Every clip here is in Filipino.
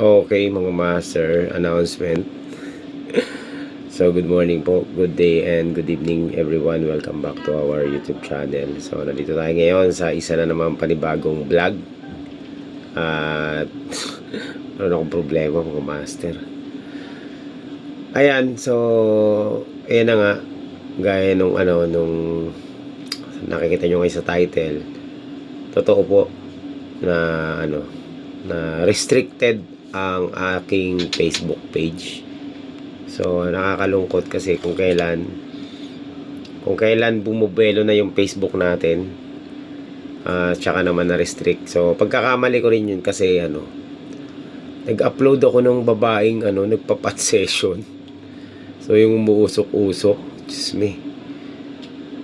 Okay, mga master, announcement. so, good morning po, good day, and good evening everyone. Welcome back to our YouTube channel. So, nandito tayo ngayon sa isa na naman panibagong vlog. At, meron akong problema mga master. Ayan, so, ayan na nga. Gaya nung ano, nung nakikita nyo ngayon sa title. Totoo po na ano, na restricted ang aking Facebook page. So, nakakalungkot kasi kung kailan kung kailan bumubelo na yung Facebook natin uh, tsaka naman na-restrict. So, pagkakamali ko rin yun kasi ano nag-upload ako ng babaeng ano, nagpa-pat session. So, yung umuusok-usok. Diyos me.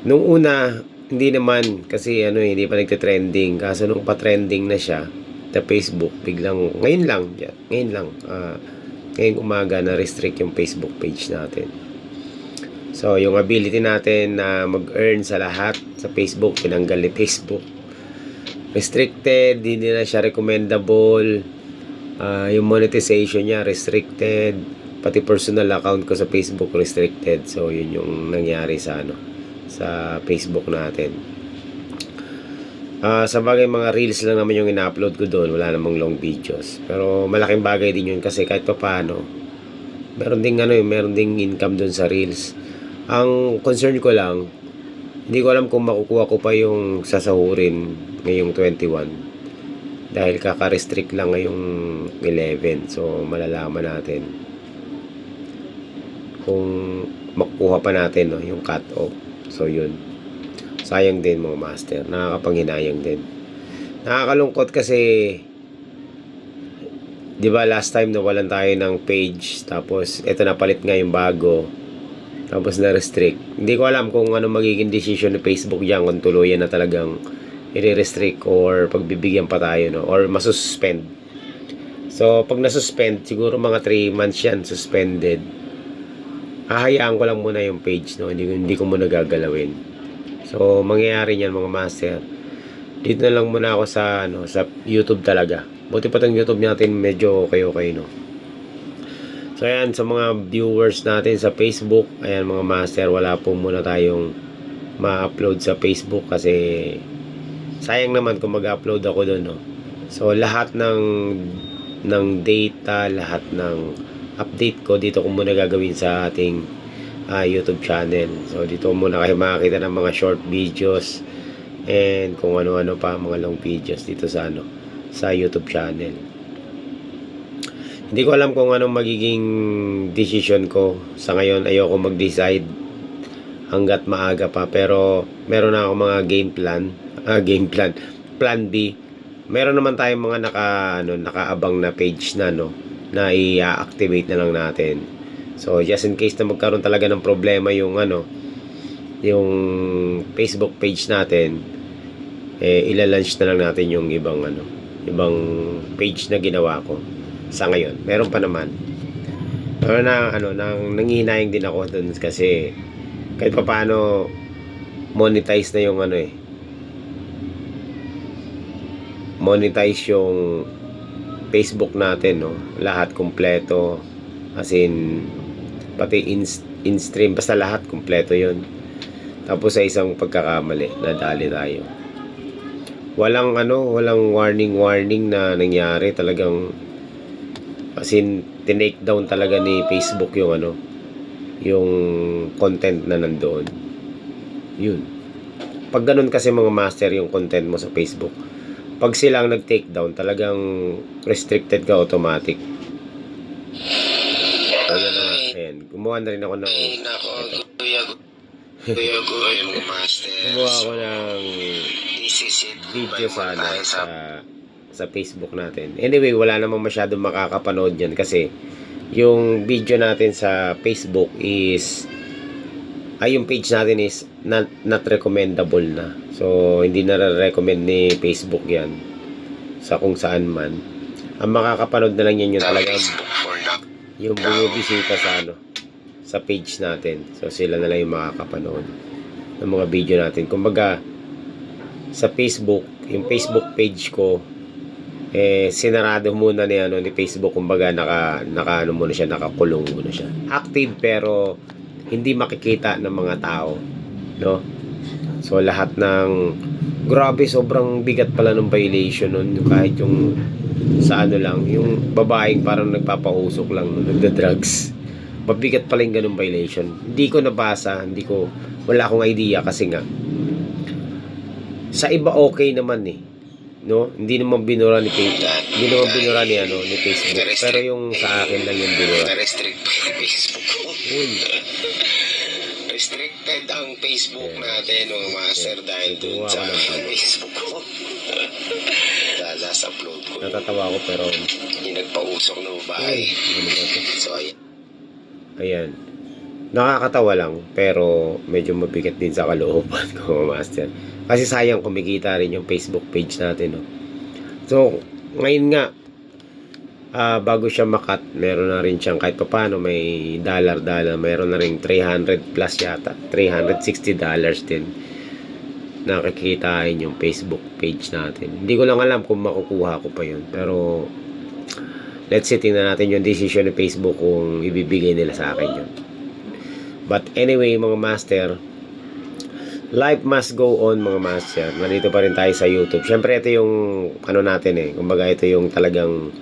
Nung una, hindi naman kasi ano, hindi pa nagte-trending. Kaso nung pa-trending na siya, sa Facebook, biglang, ngayon lang, ngayon lang, uh, ngayong umaga na restrict yung Facebook page natin. So, yung ability natin na mag-earn sa lahat sa Facebook, tinanggal ni Facebook. Restricted, hindi na siya recommendable. Uh, yung monetization niya, restricted. Pati personal account ko sa Facebook, restricted. So, yun yung nangyari sa ano, sa Facebook natin. Uh, sa bagay mga reels lang naman yung ina-upload ko doon, wala namang long videos. Pero malaking bagay din yun kasi kahit pa paano, meron ding ano, meron ding income doon sa reels. Ang concern ko lang, hindi ko alam kung makukuha ko pa yung sasahurin ngayong 21. Dahil kaka-restrict lang ngayong 11. So, malalaman natin kung makukuha pa natin no, yung cut-off. So, yun sayang din mga master. Nakakapanghinayang din. Nakakalungkot kasi di ba last time nawalan tayo ng page tapos eto napalit nga yung bago tapos na restrict hindi ko alam kung ano magiging decision ni Facebook diyan kung tuluyan na talagang i-restrict or pagbibigyan pa tayo no? Or masuspend. So pag nasuspend siguro mga 3 months yan suspended. Hahayaan ko lang muna yung page no? Hindi, hindi ko muna gagalawin So, mangyayari niyan mga master. Dito na lang muna ako sa ano, sa YouTube talaga. Buti pa tong YouTube natin medyo okay okay no. So ayan sa mga viewers natin sa Facebook, ayan mga master, wala po muna tayong ma-upload sa Facebook kasi sayang naman kung mag-upload ako doon no. So lahat ng ng data, lahat ng update ko dito ko muna gagawin sa ating uh, YouTube channel. So dito muna kayo makakita ng mga short videos and kung ano-ano pa mga long videos dito sa ano sa YouTube channel. Hindi ko alam kung anong magiging decision ko. Sa ngayon ayoko mag-decide hanggat maaga pa pero meron na ako mga game plan, uh, game plan, plan B. Meron naman tayong mga naka ano nakaabang na page na no na i-activate na lang natin So, just in case na magkaroon talaga ng problema yung ano, yung Facebook page natin, eh, ilalunch na lang natin yung ibang ano, ibang page na ginawa ko sa ngayon. Meron pa naman. Pero na, ano, nang nangihinayang din ako dun kasi kahit pa paano monetize na yung ano eh, monetize yung Facebook natin, no? Lahat kumpleto. As in, pati in, in stream basta lahat kumpleto yon tapos sa isang pagkakamali nadali tayo. Walang ano walang warning warning na nangyari talagang as in tinake down talaga ni Facebook yung ano yung content na nandoon. Yun. Pag ganun kasi mga master yung content mo sa Facebook pag silang nag-take down talagang restricted ka automatic gumawa na rin ako ng... Ay, nako, kuya, kuya ko yung master. Gumawa ako ng video sana sa sa Facebook natin. Anyway, wala namang masyadong makakapanood yan kasi yung video natin sa Facebook is ay yung page natin is not, not recommendable na. So, hindi na recommend ni Facebook yan sa kung saan man. Ang makakapanood na lang yan yung talaga yung bumibisita sa ano sa page natin. So sila na lang yung makakapanood ng mga video natin. Kumbaga sa Facebook, yung Facebook page ko eh sinarado muna ni ano ni Facebook. Kumbaga naka naka ano muna siya nakakulong muna siya. Active pero hindi makikita ng mga tao no? So lahat ng grabe sobrang bigat pala ng violation nun. Kahit yung sa ano lang yung babaeng parang nagpapausok lang no, nagda-drugs mabigat pala yung ganung violation hindi ko nabasa hindi ko wala akong idea kasi nga sa iba okay naman eh no hindi naman binura ni Facebook hindi naman binura ni ano ni Facebook pero yung sa akin lang yung binura pa yung Facebook ko. Restricted ang Facebook natin, mga master, dahil dun sa. Facebook ko. Last upload ko, natatawa ko pero yung nagpausok ng ay, bahay. ano? So, ayun. Ayan. Nakakatawa lang, pero medyo mabigat din sa kalooban ko, master. Kasi sayang kumikita rin yung Facebook page natin, no? So, ngayon nga, ah, bago siya makat, meron na rin siyang kahit paano may dollar-dollar, meron na rin 300 plus yata, 360 dollars din nakikitain yung Facebook page natin. Hindi ko lang alam kung makukuha ko pa yun, pero let's see, tingnan natin yung decision ng Facebook kung ibibigay nila sa akin yun. But anyway, mga master, life must go on, mga master. Nandito pa rin tayo sa YouTube. Siyempre, ito yung, ano natin eh, kumbaga ito yung talagang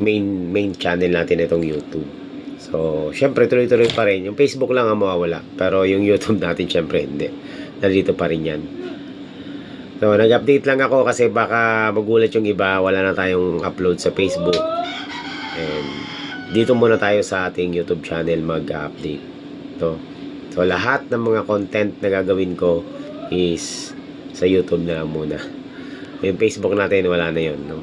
main, main channel natin itong YouTube. So, syempre, tuloy-tuloy pa rin. Yung Facebook lang ang mawawala. Pero yung YouTube natin, syempre, hindi. Nandito pa rin yan. So, nag-update lang ako kasi baka magulat yung iba. Wala na tayong upload sa Facebook. And dito muna tayo sa ating YouTube channel mag-update. To. So lahat ng mga content na gagawin ko is sa YouTube na lang muna. Yung Facebook natin wala na 'yon, no.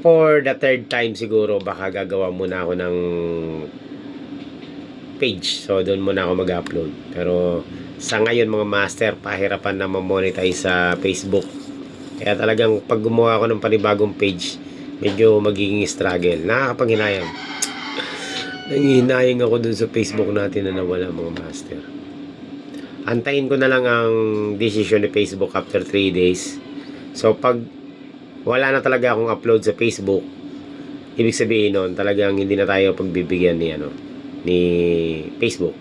For the third time siguro baka gagawa muna ako ng page. So doon muna ako mag-upload. Pero sa ngayon mga master, pahirapan na ma-monetize sa Facebook. Kaya talagang pag gumawa ako ng panibagong page, medyo magiging struggle. Nakakapanghinayang. Nangihinayang ako dun sa Facebook natin na nawala mga master. Antayin ko na lang ang decision ni Facebook after 3 days. So pag wala na talaga akong upload sa Facebook, ibig sabihin nun, talagang hindi na tayo pagbibigyan ni ano ni Facebook.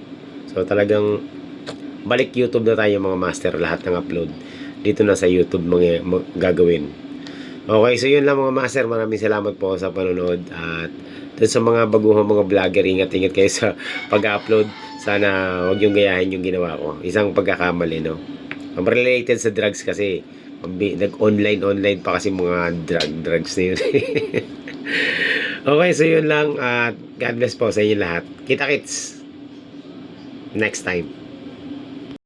So talagang balik YouTube na tayo mga master lahat ng upload. Dito na sa YouTube mga, gagawin. Okay, so yun lang mga master. Maraming salamat po sa panonood at dun sa mga baguhang mga vlogger, ingat-ingat kayo sa pag-upload. Sana wag yung gayahin yung ginawa ko. Isang pagkakamali, no? Um, related sa drugs kasi Pambi- nag-online online pa kasi mga drug drugs na yun. okay, so yun lang at God bless po sa inyo lahat. Kita kits next time.